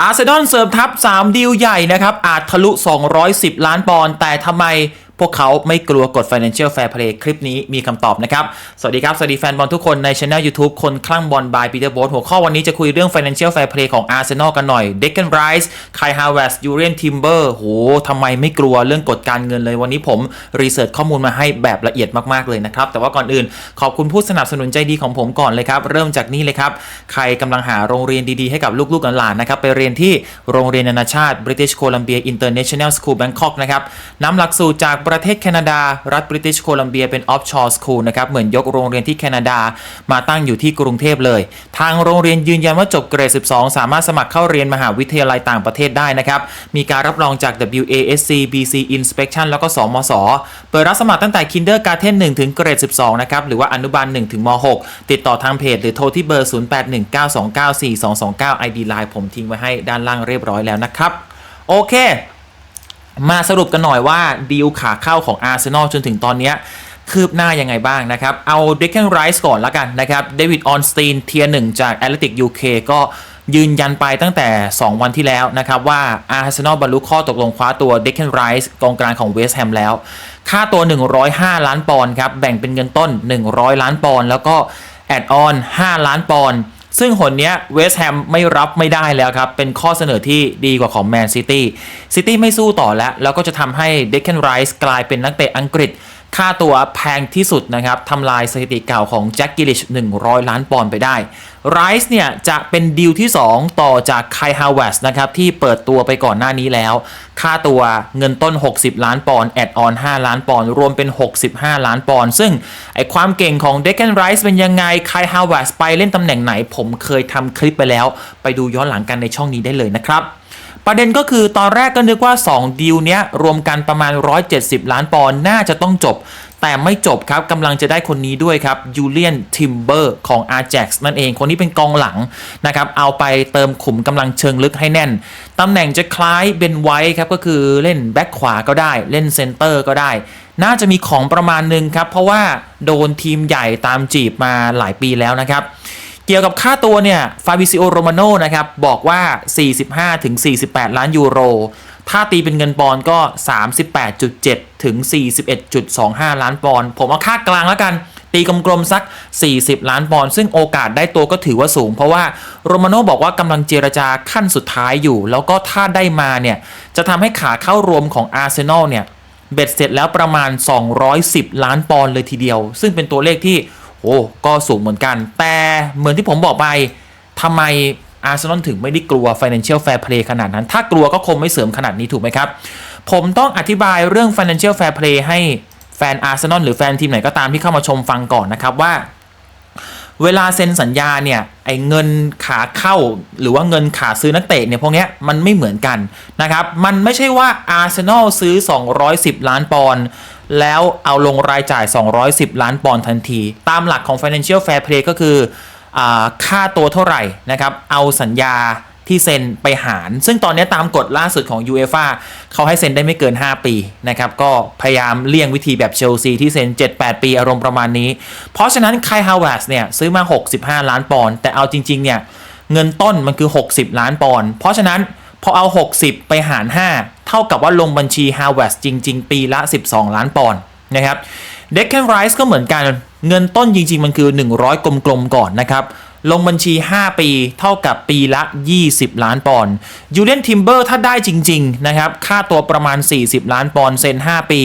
อาร์เซนอลเสริมทัพ 3 ดีลใหญ่นะครับ อาจทะลุ 210 ล้านปอนด์แต่ทำไม พวกเขาไม่กลัวกฎ Financial Fair Play คลิปนี้มีคำตอบนะครับ สวัสดีครับ สวัสดีแฟนบอลทุกคนในช anel YouTube คนคลั่งบอลบายปีเตอร์โบสหัวข้อวันนี้จะคุยเรื่อง Financial Fair Play ของ Arsenal กันหน่อย d e c ก a n Rice ไคฮาวเวสยูเรียนทิมเบอร์โหทำไมไม่กลัวเรื่องกฎการเงินเลย วันนี้ผมรีเสิร์ชข้อมูลมาให้แบบละเอียดมากๆเลยนะครับแต่ว่าก่อนอื่นขอบคุณผู้สนับสนุนใจดีของผมก่อนเลยครับเริ่มจากนี่เลยครับใครกำลังหาโรงเรียนดีๆให้กับลูกๆหลานๆนะครับไปเรียนที่โรงเรียนนานาชาติ British Columbia International School Bangkok นะครับนำหลักสูตรจากประเทศแคนาดา รัฐบริติชโคลัมเบียเป็น offshore school นะครับเหมือนยกโรงเรียนที่แคนาดามาตั้งอยู่ที่กรุงเทพเลย ทางโรงเรียนยืนยันว่าจบเกรด 12 สามารถสมัครเข้าเรียนมหาวิทยาลัยต่างประเทศได้นะครับมีการรับรองจาก WASC BC Inspection แล้วก็สมศเปิดรับสมัครตั้งแต่ Kindergarten 1ถึงเกรด 12 นะครับหรือว่าอนุบาล1ถึงม6ติดต่อทางเพจหรือโทรที่เบอร์ 0819294229 ID Line ผมทิ้งไว้ให้ด้านล่างเรียบร้อยแล้วนะครับโอเค มาสรุปกันหน่อยว่าดีลขาเข้าของอาร์เซนอลจนถึงตอนนี้คืบหน้ายังไงบ้างนะครับ เอาเดค a n นไรส์ก่อนละกันนะครับเดวิดออนสตีนเทียหนึ่งจากแอตเลติกยูเคก็ยืนยันไปตั้งแต่ 2 วันที่แล้วนะครับว่าอาร์เซนอลบรรลุข้อตกลงคว้าตัวเดค a n นไรส์กองกลางของเวสต์แฮมแล้ว ค่าตัว 105 ล้านปอนด์ครับ แบ่งเป็นเงินต้น 100 ล้านปอนด์แล้วก็แอดออน 5 ล้านปอนด์ ซึ่งหนเนี้ยเวสต์แฮมไม่รับไม่ได้แล้วครับ เป็นข้อเสนอที่ดีกว่าของแมนซิตี้ซิตี้ไม่สู้ต่อแล้ว แล้วก็จะทำให้เดคแคนไรส์กลายเป็นนักเตะอังกฤษ ค่าตัวแพงที่สุดนะครับทำลายสถิติเก่าของแจ็คกิลิช 100 ล้านปอนด์ไปได้ไรส์เนี่ยจะเป็นดีลที่ 2 ต่อจากไคฮาวเวสนะครับที่เปิดตัวไปก่อนหน้านี้แล้ว ค่าตัวเงินต้น 60 ล้านปอนด์แอดออน 5 ล้านปอนด์รวมเป็น 65 ล้านปอนด์ซึ่งไอความเก่งของเด c ก a n นไรส์เป็นยังไงไคฮาวเวสไปเล่นตำแหน่งไหน ผมเคยทำคลิปไปแล้ว ไปดูย้อนหลังกันในช่องนี้ได้เลยนะครับ ประเด็นก็คือตอนแรกก็นึกว่า 2 ดีลเนี้ยรวมกันประมาณ 170 ล้านปอนด์น่าจะต้องจบ แต่ไม่จบครับกำลังจะได้คนนี้ด้วยครับยูเลียนทิมเบอร์ของ Ajax นั่นเองคนนี้เป็นกองหลังนะครับเอาไปเติมขุมกำลังเชิงลึกให้แน่นตำแหน่งจะคล้ายเบนไวท์ครับก็คือเล่นแบ็คขวาก็ได้ เล่นเซนเตอร์ก็ได้ น่าจะมีของประมาณหนึ่งครับเพราะว่าโดนทีมใหญ่ตามจีบมาหลายปีแล้วนะครับ กี่ยวกับค่าตัวเนี่ยฟาบิซิโอโรมาโนนะครับ บอกว่า 45-48 ล้านยูโร ถ้าตีเป็นเงินปอนด์ก็ 38.7 ถึง 41.25 ล้านปอนด์ผมเอาค่ากลางแล้วกัน ตีกลมๆสัก 40 ล้านปอนด์ซึ่งโอกาสได้ตัวก็ถือว่าสูง เพราะว่าโรมาโนบอกว่ากำลังเจรจาขั้นสุดท้ายอยู่ แล้วก็ถ้าได้มาเนี่ย จะทำให้ขาเข้ารวมของอาร์เซนอลเนี่ย เบ็ดเสร็จแล้วประมาณ 210 ล้านปอนด์เลยทีเดียว ซึ่งเป็นตัวเลขที่ โอ้ก็สูงเหมือนกัน แต่เหมือนที่ผมบอกไปทำไมอาร์เซนอลถึงไม่ได้กลัว Financial Fair Play ขนาดนั้น ถ้ากลัวก็คงไม่เสริมขนาดนี้ถูกไหมครับ ผมต้องอธิบายเรื่อง Financial Fair Play ให้แฟนอาร์เซนอลหรือแฟนทีมไหนก็ตามที่เข้ามาชมฟังก่อนนะครับว่า เวลาเซ็นสัญญาเนี่ยไอ้เงินขาเข้า หรือว่าเงินขาซื้อนักเตะเนี่ยพวกนี้มันไม่เหมือนกันนะครับ มันไม่ใช่ว่าอาร์เซนอลซื้อ 210 ล้านปอนด์ แล้วเอาลงรายจ่าย 210 ล้านปอนด์ทันที ตามหลักของ Financial Fair Play ก็คืออค่าตัวเท่าไหร่นะครับ เอาสัญญาที่เซ็นไปหาร ซึ่งตอนนี้ตามกฎล่าสุดของ UEFA เขาให้เซ็นได้ไม่เกิน 5 ปีนะครับ ก็พยายามเลี่ยงวิธีแบบเชลซีที่เซ็น 7-8 ปีอารมณ์ประมาณนี้ เพราะฉะนั้นไคฮาวเวสเนี่ยซื้อมา 65 ล้านปอนด์ แต่เอาจริง ๆ เนี่ยเงินต้นมันคือ 60 ล้านปอนด์ เพราะฉะนั้นพอเอา 60 ไปหาร 5 เท่ากับว่าลงบัญชีฮาวเวสจริง ๆ ปีละ 12 ล้านปอนด์นะครับเด็กแคนไรส์ก็เหมือนกันเงินต้นจริง ๆ มันคือ 100 กลมๆก่อนนะครับ ลงบัญชี 5 ปีเท่ากับปีละ 20 ล้านปอนด์ยูเลียนทิมเบอร์ถ้าได้จริง ๆ นะครับ ค่าตัวประมาณ 40 ล้านปอนด์เซ็น 5 ปี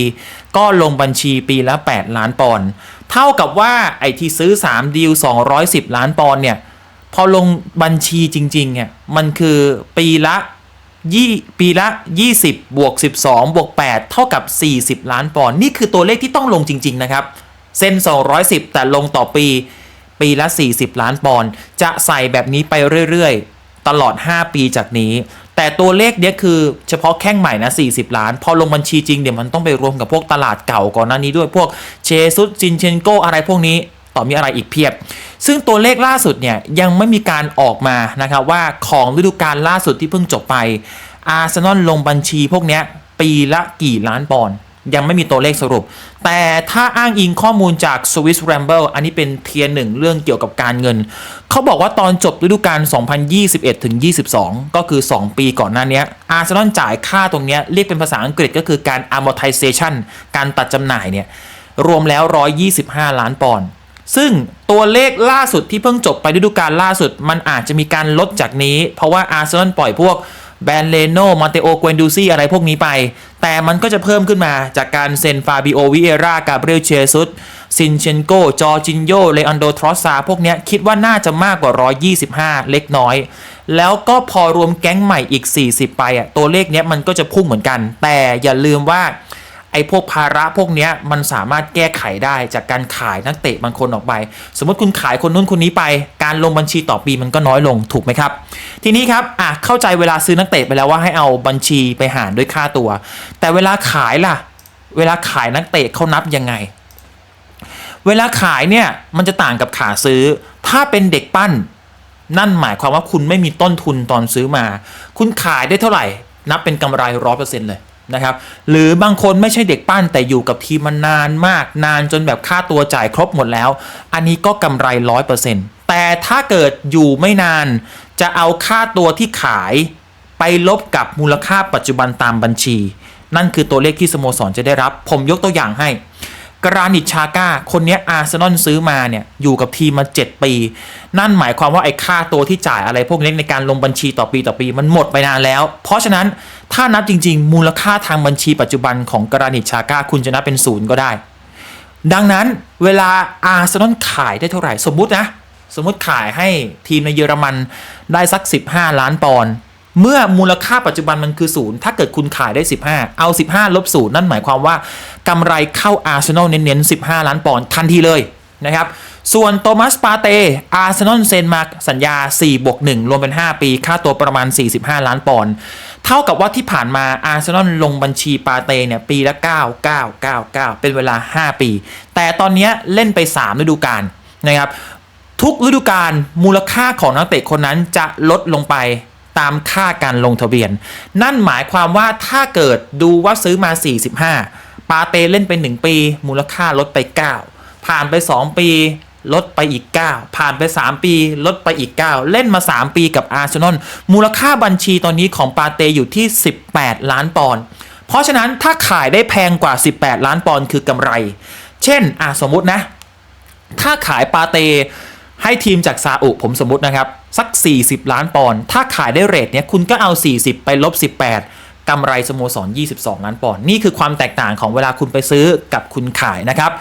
ก็ลงบัญชีปีละ 8 ล้านปอนด์เท่ากับว่าไอ้ที่ซื้อ 3 ดีล 210 ล้านปอนด์เนี่ย พอลงบัญชีจริงๆเนี่ยมันคือปีละ ยี่ปีละ 20 บวก 12 บวก 8 เท่ากับ 40 ล้านปอนด์นี่คือตัวเลขที่ต้องลงจริง ๆ นะครับเซ็น210 แต่ลงต่อปี ปีละ 40 ล้านปอนด์จะใส่แบบนี้ไปเรื่อย ๆ ตลอด 5 ปีจากนี้ แต่ตัวเลขเนี้ยคือเฉพาะแข้งใหม่นะ 40 ล้าน พอลงบัญชีจริงเดี๋ยวมันต้องไปรวมกับพวกตลาดเก่าก่อนหน้านี้ด้วยพวกเชซุสจินเชนโกอะไรพวกนี้ ต่อมีอะไรอีกเพียบ ซึ่งตัวเลขล่าสุดเนี่ยยังไม่มีการออกมานะครับว่าของฤดูกาลล่าสุดที่เพิ่งจบไปอาร์เซนอลลงบัญชีพวกเนี้ยปีละกี่ล้านปอนด์ยังไม่มีตัวเลขสรุป แต่ถ้าอ้างอิงข้อมูลจาก Swiss Ramble อันนี้เป็นเทียร์หนึ่งเรื่องเกี่ยวกับการเงิน เขาบอกว่าตอนจบฤดูกาล 2021ถึง22 ก็คือ 2 ปีก่อนหน้านี้อาร์เซนอลจ่ายค่าตรงเนี้ยเรียกเป็นภาษาอังกฤษก็คือการ amortization การตัดจำหน่ายเนี่ย รวมแล้ว 125 ล้านปอนด์ ซึ่งตัวเลขล่าสุดที่เพิ่งจบไปฤดูกาลล่าสุด มันอาจจะมีการลดจากนี้ เพราะว่าอาร์เซนอลปล่อยพวกแบนเลโนมาเตโอกวนดูซี่อะไรพวกนี้ไป แต่มันก็จะเพิ่มขึ้นมาจากการเซ็นฟาบิโอวิเอรากาเบรียลเชซุสซินเชนโก จอร์จินโยเลอันโดทรอสซา พวกนี้คิดว่าน่าจะมากกว่า 125 เล็กน้อย แล้วก็พอรวมแก๊งใหม่อีก 40 ไปอะตัวเลขเนี้ยมันก็จะพุ่งเหมือนกัน แต่อย่าลืมว่า ไอ้พวกภาระพวกเนี้ยมันสามารถแก้ไขได้จากการขายนักเตะบางคนออกไป สมมติคุณขายคนนู้นคนนี้ไป การลงบัญชีต่อปีมันก็น้อยลงถูกไหมครับ ทีนี้ครับอะเข้าใจเวลาซื้อนักเตะไปแล้วว่าให้เอาบัญชีไปหารด้วยค่าตัว แต่เวลาขายล่ะ เวลาขายนักเตะเขานับยังไง เวลาขายเนี่ยมันจะต่างกับขาซื้อ ถ้าเป็นเด็กปั้น นั่นหมายความว่าคุณไม่มีต้นทุนตอนซื้อมา คุณขายได้เท่าไหร่ นับเป็นกำไรร้อยเปอร์เซ็นต์เลย นะครับ หรือบางคนไม่ใช่เด็กปั้นแต่อยู่กับทีมมานานมากนานจนแบบค่าตัวจ่ายครบหมดแล้ว อันนี้ก็กำไรร้อยเปอร์เซ็นต์แต่ถ้าเกิดอยู่ไม่นานจะเอาค่าตัวที่ขายไปลบกับมูลค่าปัจจุบันตามบัญชี นั่นคือตัวเลขที่สโมสรจะได้รับ ผมยกตัวอย่างให้ กรานิตชาก้า คนนี้อาร์เซนอลซื้อมาเนี่ย อยู่กับทีมมา 7 ปี นั่นหมายความว่าไอ้ค่าตัวที่จ่ายอะไรพวกนี้ในการลงบัญชีต่อปีต่อปีมันหมดไปนานแล้ว เพราะฉะนั้นถ้านับจริง ๆ มูลค่าทางบัญชีปัจจุบันของกรานิตชาก้า คุณจะนับเป็นศูนย์ก็ได้ ดังนั้นเวลาอาร์เซนอลขายได้เท่าไหร่สมมุตินะ สมมุติขายให้ทีมในเยอรมันได้สัก 15 ล้านปอนด์ เมื่อมูลค่าปัจจุบันมันคือศูนย์ถ้าเกิดคุณขายได้ 15 เอา 15 ลบศูนย์นั่นหมายความว่ากำไรเข้าอาร์เซนอลเน้นๆ 15 ล้านปอนด์ทันทีเลยนะครับส่วนโทมัสปาเตอาร์เซนอลเซ็นมาสัญญา 4 บวก 1 รวมเป็น 5 ปี ค่าตัวประมาณ 45 ล้านปอนด์ เท่ากับว่าที่ผ่านมาอาร์เซนอลลงบัญชีปาเตเนี่ยปีละ 9 9 9 9 เป็นเวลา 5 ปี แต่ตอนนี้เล่นไป 3 ฤดูกาลนะครับ ทุกฤดูกาลมูลค่าของนักเตะคนนั้นจะลดลงไป ตามค่าการลงทะเบียน นั่นหมายความว่าถ้าเกิดดูว่าซื้อมา 45 ปาเตเล่นไป 1 ปี มูลค่าลดไป 9 ผ่านไป 2 ปีลดไปอีก 9 ผ่านไป 3 ปี ลดไปอีก 9 เล่นมา 3 ปีกับอาร์เซนอลมูลค่าบัญชีตอนนี้ของปาเตอยู่ที่ 18 ล้านปอนด์เพราะฉะนั้นถ้าขายได้แพงกว่า 18 ล้านปอนด์คือกำไร เช่นอะสมมุตินะ ถ้าขายปาเต ให้ทีมจากซาอุผมสมมตินะครับ สัก 40 ล้านปอนด์ถ้าขายได้เรทเนี้ยคุณก็เอา 40 ไปลบ 18กำไรสโมสร 22 ล้านปอนด์นี่คือความแตกต่างของเวลาคุณไปซื้อกับคุณขายนะครับ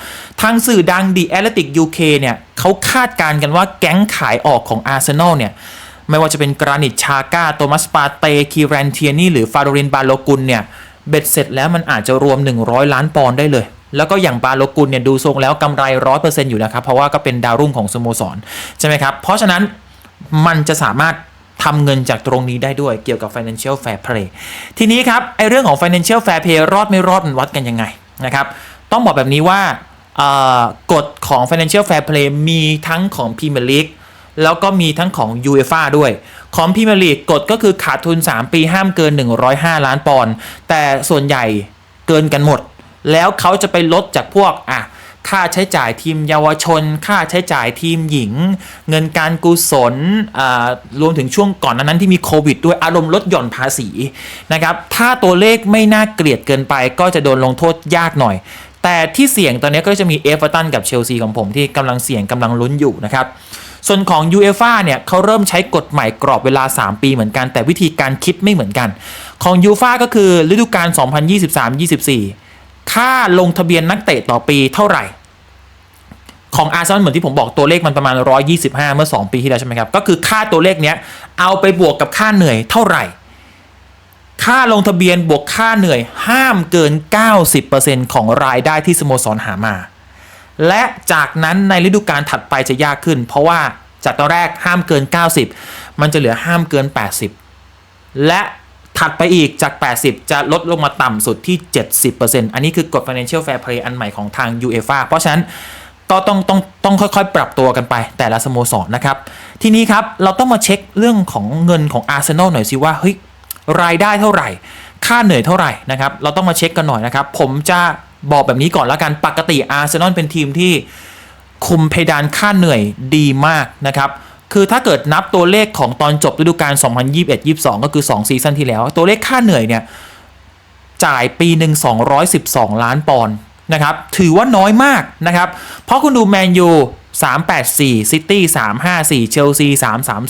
ทางสื่อดัง The Athletic UK เนี่ยเขาคาดการณ์กันว่าแก๊งขายออกของอาร์เซนอลเนี่ยไม่ว่าจะเป็นกรานิตชาก้าโตมัสปาเตคีแรนเทียนี่หรือฟาโดรินบาโลกุลเนี่ยเบ็ดเสร็จแล้วมันอาจจะรวม 100 ล้านปอนด์ได้เลย แล้วก็อย่างบาโลกุลเนี่ยดูทรงแล้วกำไร100%อยู่นะครับ เพราะว่าก็เป็นดาวรุ่งของสโมสรใช่ไหมครับ เพราะฉะนั้นมันจะสามารถทำเงินจากตรงนี้ได้ด้วยเกี่ยวกับ financial fair play ทีนี้ครับไอเรื่องของ financial fair play รอดไม่รอดมันวัดกันยังไงนะครับต้องบอกแบบนี้ว่ากฎของ financial fair play มีทั้งของ Premier League แล้วก็มีทั้งของ UEFA ด้วย ของพรีเมียร์ลีกกฎก็คือขาดทุน 3 ปีห้ามเกิน 105 ล้านปอนด์แต่ส่วนใหญ่เกินกันหมด แล้วเขาจะไปลดจากพวกอะค่าใช้จ่ายทีมเยาวชน ค่าใช้จ่ายทีมหญิง เงินการกุศลอ่ารวมถึงช่วงก่อนนั้นที่มีโควิดด้วยอารมณ์ลดหย่อนภาษีนะครับถ้าตัวเลขไม่น่าเกลียดเกินไป ก็จะโดนลงโทษยากหน่อย แต่ที่เสี่ยงตอนนี้ก็จะมีเอฟเวอร์ตันกับเชลซีของผมที่กำลังเสี่ยงกำลังลุ้นอยู่นะครับส่วนของ UEFA เนี่ยเขาเริ่มใช้กฎใหม่กรอบเวลา 3 ปีเหมือนกัน แต่วิธีการคิดไม่เหมือนกัน ของ UEFA ก็คือฤดูกาล2023-24 ค่าลงทะเบียนนักเตะต่อปีเท่าไหร่ ของอาร์เซนอลเหมือนที่ผมบอกตัวเลขมันประมาณ 125 เมื่อ 2 ปีที่แล้วใช่ไหมครับ ก็คือค่าตัวเลขเนี้ยเอาไปบวกกับค่าเหนื่อยเท่าไหร่ ค่าลงทะเบียนบวกค่าเหนื่อยห้ามเกิน 90%ของรายได้ที่สโมสรหามา และจากนั้นในฤดูกาลถัดไปจะยากขึ้น เพราะว่าจากตอนแรกห้ามเกิน 90 มันจะเหลือห้ามเกิน 80 และ ถัดไปอีกจาก 80 จะลดลงมาต่ำสุดที่ 70%อันนี้คือกฎ Financial Fair Play อันใหม่ของทาง UEFA เพราะฉะนั้นก็ต้องต้องต้องค่อยๆ ปรับตัวกันไปแต่ละสโมสรนะครับ ทีนี้ครับเราต้องมาเช็คเรื่องของเงินของอาร์เซนอลหน่อยสิว่าเฮ้ยรายได้เท่าไหร่ ค่าเหนื่อยเท่าไหร่นะครับ เราต้องมาเช็คกันหน่อยนะครับ ผมจะบอกแบบนี้ก่อนแล้วกันปกติอาร์เซนอลเป็นทีมที่คุมเพดานค่าเหนื่อยดีมากนะครับ คือถ้าเกิดนับตัวเลขของตอนจบฤดูกาล 2021-22 ก็คือ 2 ซีซั่นที่แล้ว ตัวเลขค่าเหนื่อยเนี่ย จ่ายปีหนึ่ง212 ล้านปอนด์นะครับ ถือว่าน้อยมากนะครับ เพราะคุณดูแมนยู384ซิตี้354เชลซี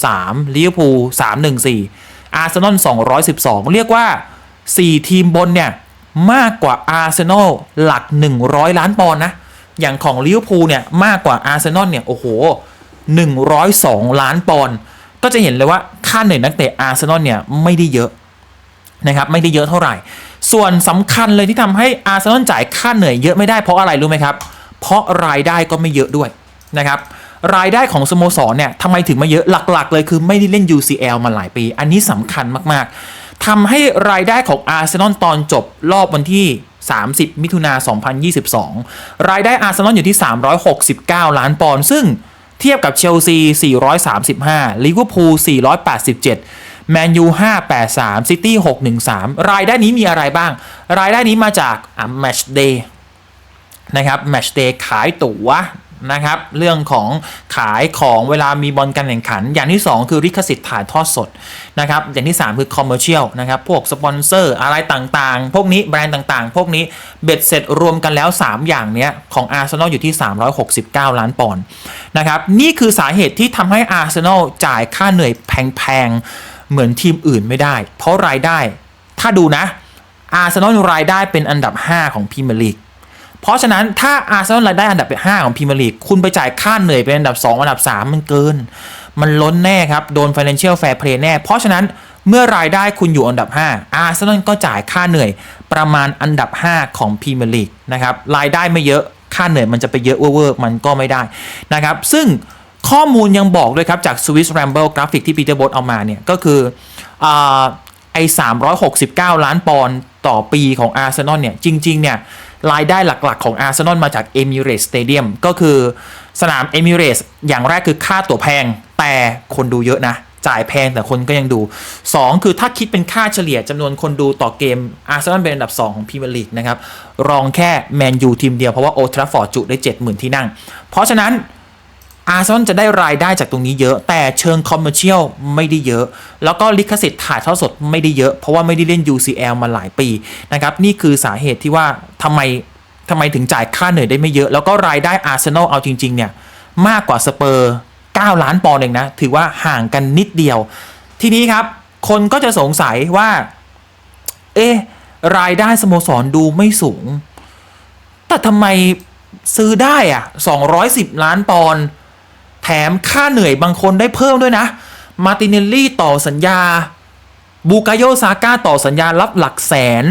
333ลิเวอร์พูล314อาร์เซนอล212 เรียกว่า 4 ทีมบนเนี่ย มากกว่าอาร์เซนอลหลัก 100 ล้านปอนด์นะ อย่างของลิเวอร์พูลเนี่ย มากกว่าอาร์เซนอลเนี่ย โอ้โห 102 ล้านปอนด์ก็จะเห็นเลยว่าค่าเหนื่อยนักเตะอาร์เซนอลเนี่ยไม่ได้เยอะนะครับไม่ได้เยอะเท่าไหร่ ส่วนสำคัญเลยที่ทำให้อาร์เซนอลจ่ายค่าเหนื่อยเยอะไม่ได้เพราะอะไรรู้ไหมครับ เพราะรายได้ก็ไม่เยอะด้วยนะครับรายได้ของสโมสรเนี่ยทำไมถึงไม่เยอะหลักๆ เลยคือไม่ได้เล่น UCL มาหลายปี อันนี้สำคัญมากๆทำให้รายได้ของอาร์เซนอลตอนจบรอบวันที่ 30 มิถุนา2022 รายได้อาร์เซนอลอยู่ที่ 369 ล้านปอนด์ซึ่ง เทียบกับเชลซี 435 ลิเวอร์พูล 487 แมนยู 583 ซิตี้ 613 รายได้นี้มีอะไรบ้าง รายได้นี้มาจากอะแมชเดย์นะครับแมชเดย์ขายตั๋ว นะครับ เรื่องของขายของเวลามีบอลการแข่งขัน อย่างที่ 2 คือลิขสิทธิ์ถ่ายทอดสดนะครับ อย่างที่ 3 คือคอมเมอร์เชียลนะครับ พวกสปอนเซอร์อะไรต่างๆ พวกนี้แบรนด์ต่างๆ พวกนี้เบ็ดเสร็จรวมกันแล้ว 3 อย่างเนี้ย ของอาร์เซนอลอยู่ที่ 369 ล้านปอนด์นะครับ นี่คือสาเหตุที่ทำให้อาร์เซนอลจ่ายค่าเหนื่อยแพงๆ เหมือนทีมอื่นไม่ได้ เพราะรายได้ถ้าดูนะอาร์เซนอลรายได้เป็นอันดับ 5 ของพรีเมียร์ลีก เพราะฉะนั้นถ้าอาร์เซนอลรายได้อันดับ5ของพรีเมียร์ลีกคุณไปจ่ายค่าเหนื่อยเป็นอันดับ 2 อันดับ 3 มันเกิน มันล้นแน่ครับ โดน Financial Fair Play แน่ เพราะฉะนั้นเมื่อรายได้คุณอยู่อันดับ 5 อาร์เซนอลก็จ่ายค่าเหนื่อยประมาณอันดับ 5 ของพรีเมียร์ลีกนะครับรายได้ไม่เยอะค่าเหนื่อยมันจะไปเยอะเวอร์มันก็ไม่ได้นะครับซึ่งข้อมูลยังบอกด้วยครับ จาก Swiss Ramble กราฟิกที่ปีเตอร์บอสเอามาเนี่ย ก็คืออาไอ้369 ล้านปอนด์ต่อปีของอาร์เซนอลเนี่ย จริง ๆ เนี่ย รายได้หลักๆของอาร์เซนอลมาจาก Emirates Stadium ก็คือสนาม Emirates อย่างแรกคือค่าตั๋วแพงแต่คนดูเยอะนะ จ่ายแพงแต่คนก็ยังดู 2 คือถ้าคิดเป็นค่าเฉลี่ยจำนวนคนดูต่อเกมอาร์เซนอลเป็นอันดับ 2 ของพรีเมียร์ลีกนะครับ รองแค่แมนยูทีมเดียวเพราะว่าโอทราฟอร์ดจุได้ 70,000 ที่นั่ง เพราะฉะนั้น อาร์เซนอลจะได้รายได้จากตรงนี้เยอะ แต่เชิงคอมเมอร์เชียลไม่ได้เยอะ แล้วก็ลิขสิทธิ์ถ่ายทอดสดไม่ได้เยอะ เพราะว่าไม่ได้เล่น UCL มาหลายปีนะครับนี่คือสาเหตุที่ว่าทำไมทำไมถึงจ่ายค่าเหนื่อยได้ไม่เยอะ แล้วก็รายได้อาร์เซนอลเอาจริง ๆ เนี่ย มากกว่าสเปอร์ 9 ล้านปอนด์เองนะ ถือว่าห่างกันนิดเดียว ทีนี้ครับ คนก็จะสงสัยว่า เอ๊ะรายได้สโมสรดูไม่สูง แต่ทำไมซื้อได้อะ210 ล้านปอนด์ แถมค่าเหนื่อยบางคนได้เพิ่มด้วยนะ มาติเนลลี่ต่อสัญญา บูกาโยซาก้าต่อสัญญารับหลักแสน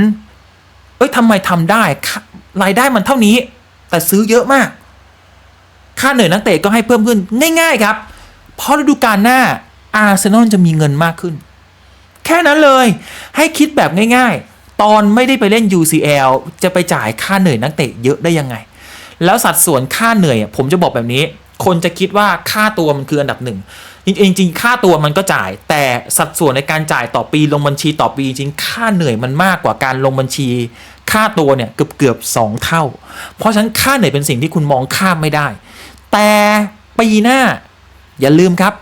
เอ้ยทำไมทำได้ รายได้มันเท่านี้ แต่ซื้อเยอะมาก ค่าเหนื่อยนักเตะก็ให้เพิ่มขึ้นง่ายๆครับ เพราะฤดูกาลหน้าอาร์เซนอลจะมีเงินมากขึ้น แค่นั้นเลย ให้คิดแบบง่ายๆ ตอนไม่ได้ไปเล่น UCL จะไปจ่ายค่าเหนื่อยนักเตะเยอะได้ยังไง แล้วสัดส่วนค่าเหนื่อยผมจะบอกแบบนี้ คนจะคิดว่าค่าตัวมันคืออันดับหนึ่งจริงๆค่าตัวมันก็จ่าย แต่สัดส่วนในการจ่ายต่อปีลงบัญชีต่อปี จริงๆค่าเหนื่อยมันมากกว่าการลงบัญชี ค่าตัวเนี่ยเกือบเกือบสองเท่า เพราะฉะนั้นค่าเหนื่อยเป็นสิ่งที่คุณมองข้ามไม่ได้ แต่ปีหน้าอย่าลืมครับ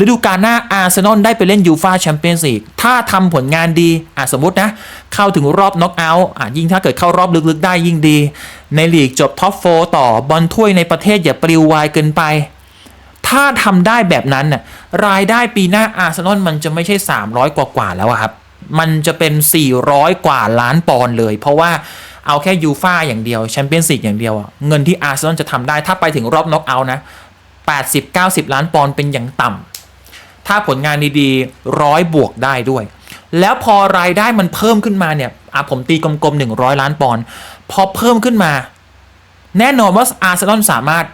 ฤดูกาลหน้าอาร์เซนอลได้ไปเล่นยูฟาแชมเปี้ยนส์ลีกถ้าทำผลงานดีอะสมมตินะ เข้าถึงรอบน็อกเอาท์อะยิ่งถ้าเกิดเข้ารอบลึกๆ ได้ยิ่งดี ในลีกจบท็อปโฟต่อบอลถ้วยในประเทศอย่าปลิววายเกินไป ถ้าทำได้แบบนั้นน่ะรายได้ปีหน้าอาร์เซนอลมันจะไม่ใช่ 300 กว่ากว่าแล้วครับ มันจะเป็น 400 กว่าล้านปอนด์เลย เพราะว่าเอาแค่ยูฟาอย่างเดียวแชมเปี้ยนส์ลีกอย่างเดียวเงินที่อาร์เซนอลจะทำได้ถ้าไปถึงรอบน็อกเอาท์นะ80-90 ล้านปอนด์เป็นอย่างต่ำ ถ้าผลงานดีๆร้อยบวกได้ด้วย แล้วพอรายได้มันเพิ่มขึ้นมาเนี่ยอะผมตีกลมๆ100 ล้านปอนด์พอเพิ่มขึ้นมา แน่นอนว่าอาร์เซนอลสามารถ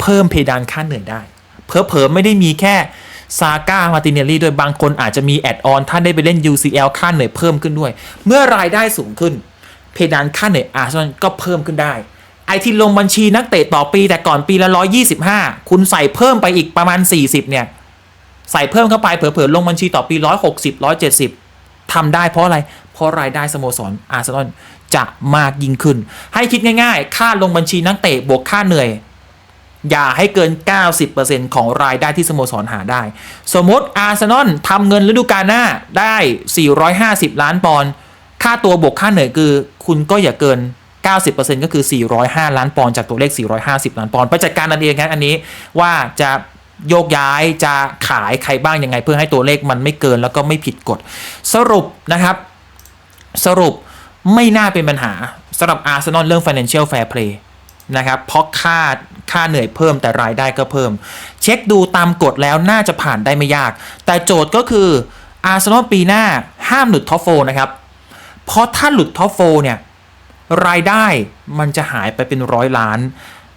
เพิ่มเพดานค่าเหนื่อยได้ เพอเพอๆไม่ได้มีแค่ซาก้ามาติเนลลี่โดวยบางคนอาจจะมีแอดออนถ้าได้ไปเล่น UCL ค่าเหนื่อยเพิ่มขึ้นด้วย เมื่อรายได้สูงขึ้น เพดานค่าเหนื่อยอาร์เซนอลก็เพิ่มขึ้นได้ ไอที่ลงบัญชีนักเตะต่อปีแต่ก่อนปีละ 125 คุณใส่เพิ่มไปอีกประมาณ 40 เนี่ย ใส่เพิ่มเข้าไปเผลอๆลงบัญชีต่อปี 160 170ทำได้เพราะอะไร เพราะรายได้สโมสรอาร์เซนอลจะมากยิ่งขึ้น ให้คิดง่ายๆ ค่าลงบัญชีนักเตะบวกค่าเหนื่อย อย่าให้เกิน 90%ของรายได้ที่สโมสรหาได้ สมมติอาร์เซนอลทำเงินฤดูกาลหน้าได้ 450 ล้านปอนด์ค่าตัวบวกค่าเหนื่อยคือ คุณก็อย่าเกิน90%ก็คือ 405 ล้านปอนด์จากตัวเลข 450 ล้านปอนด์ไปจัดการนันเองครอันนี้ว่าจะ โยกย้ายจะขายใครบ้างยังไง เพื่อให้ตัวเลขมันไม่เกินแล้วก็ไม่ผิดกฎ สรุปนะครับ สรุปไม่น่าเป็นปัญหาสำหรับอาร์เซนอลเรื่อง Financial Fair Play นะครับเพราะค่าค่าเหนื่อยเพิ่มแต่รายได้ก็เพิ่ม เช็คดูตามกฎแล้วน่าจะผ่านได้ไม่ยาก แต่โจทย์ก็คืออาร์เซนอลปีหน้าห้ามหลุดท็อปโฟนะครับ เพราะถ้าหลุดท็อปโฟเนี่ยรายได้มันจะหายไปเป็นร้อยล้าน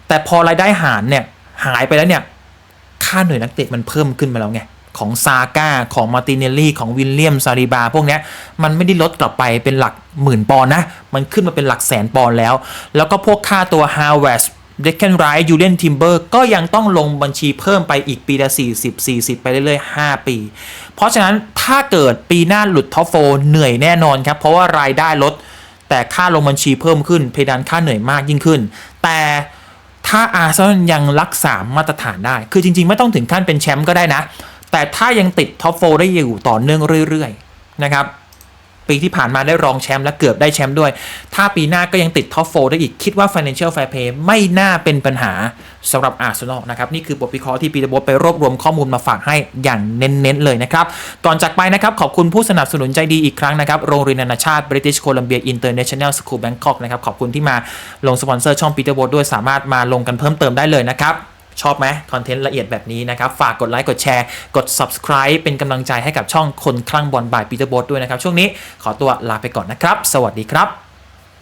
แต่พอรายได้หารเนี่ยหายไปแล้วเนี่ย ค่าเหนื่อยนักเตะมันเพิ่มขึ้นมาแล้วไงของซาก้าของมาร์ติเนลลี่ของวิลเลียมซาริบา พวกนี้มันไม่ได้ลดกลับไปเป็นหลักหมื่นปอนนะ มันขึ้นมาเป็นหลักแสนปอนแล้ว แล้วก็พวกค่าตัวฮาวเวสเดคเคนไรท์ยูเลนทิมเบอร์ก็ยังต้องลงบัญชีเพิ่มไปอีกปีละ 40 40 ไปเรื่อยๆ 5 ปี เพราะฉะนั้นถ้าเกิดปีหน้าหลุดท็อปโฟเหนื่อยแน่นอนครับ เพราะว่ารายได้ลด แต่ค่าลงบัญชีเพิ่มขึ้นเพดานค่าเหนื่อยมากยิ่งขึ้น แต่ ถ้าอาร์เซนอลยังรักษามาตรฐานได้ คือจริง ๆ ไม่ต้องถึงขั้นเป็นแชมป์ก็ได้นะ แต่ถ้ายังติดท็อปโฟได้อยู่ต่อเนื่องเรื่อยๆนะครับ ปีที่ผ่านมาได้รองแชมป์และเกือบได้แชมป์ด้วย ถ้าปีหน้าก็ยังติดท็อปโฟได้อีก คิดว่า Financial Fair Play ไม่น่าเป็นปัญหาสำหรับอาร์เซนอลนะครับ นี่คือบทวิเคราะห์ที่ปีเตอร์โบไปรวบรวมข้อมูลมาฝากให้อย่างเน้นๆเลยนะครับ ก่อนจากไปนะครับ ขอบคุณผู้สนับสนุนใจดีอีกครั้งนะครับ โรงเรียนนานาชาติ British Columbia International School Bangkok นะครับขอบคุณที่มาลงสปอนเซอร์ช่องปีเตอร์โบด้วยสามารถมาลงกันเพิ่มเติมได้เลยนะครับ ชอบไหมคอนเทนต์ละเอียดแบบนี้นะครับ ฝากกดไลค์กดแชร์ กด subscribe เป็นกำลังใจให้กับช่องคนคลั่งบอลบายปีเตอร์โบทด้วยนะครับ ช่วงนี้ขอตัวลาไปก่อนนะครับ สวัสดีครับ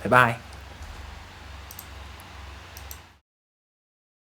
บ๊ายบาย